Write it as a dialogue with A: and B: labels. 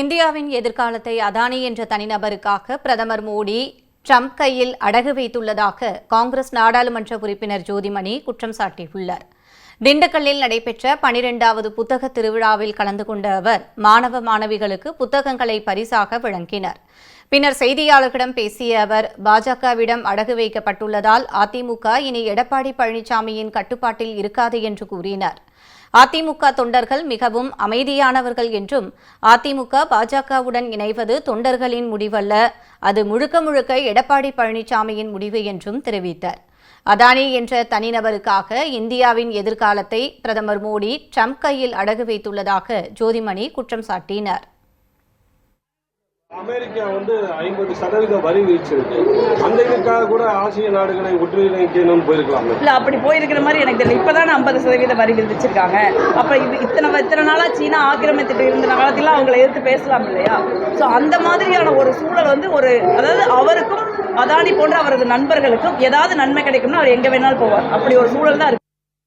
A: இந்தியாவின் எதிர்காலத்தை அதானி என்ற தனிநபருக்காக பிரதமர் மோடி ட்ரம்ப் கையில் அடகு வைத்துள்ளதாக காங்கிரஸ் நாடாளுமன்ற உறுப்பினர் ஜோதிமணி குற்றம் சாட்டியுள்ளார் திண்டுக்கல்லில் நடைபெற்ற பனிரெண்டாவது புத்தக திருவிழாவில் கலந்து கொண்ட அவர் மாணவ மாணவிகளுக்கு புத்தகங்களை பரிசாக வழங்கினார் பின்னர் செய்தியாளர்களிடம் பேசிய அவர் பாஜகவிடம் அடகு வைக்கப்பட்டுள்ளதால் அதிமுக இனி எடப்பாடி பழனிசாமியின் கட்டுப்பாட்டில் இருக்காது என்று கூறினார் அதிமுக தொண்டர்கள் மிகவும் அமைதியானவர்கள் என்றும் அதிமுக பாஜகவுடன் இணைவது தொண்டர்களின் முடிவல்ல அது முழுக்க முழுக்க எடப்பாடி பழனிசாமியின் முடிவு என்றும் தெரிவித்தார் அதானி என்ற தனிநபருக்காக இந்தியாவின் எதிர்காலத்தை பிரதமர் மோடி ட்ரம்ப் கையில் அடகு வைத்துள்ளதாக ஜோதிமணி குற்றம் சாட்டினார்
B: அமெரிக்கா வந்து ஐம்பது சதவீத வரி வீழ்ச்சிருக்கு அந்த இதுக்காக கூட ஆசிய நாடுகளை ஒற்றுழைக்கணும் போயிருக்கலாம்
C: இல்ல அப்படி போயிருக்கிற மாதிரி எனக்கு தெரியல இப்பதான் ஐம்பது சதவீத வரி விதிச்சிருக்காங்க அப்ப இத்தனை இத்தனை நாளா சீனா ஆக்கிரமித்துட்டு இருந்த காலத்துல அவங்கள எதிர்த்து பேசலாம் இல்லையா சோ அந்த மாதிரியான ஒரு சூழல் வந்து ஒரு அதாவது அவருக்கும் அதானி போன்ற அவரது நண்பர்களுக்கும் ஏதாவது நன்மை கிடைக்கும்னா அவர் எங்க வேணாலும் போவார் அப்படி ஒரு சூழல் தான்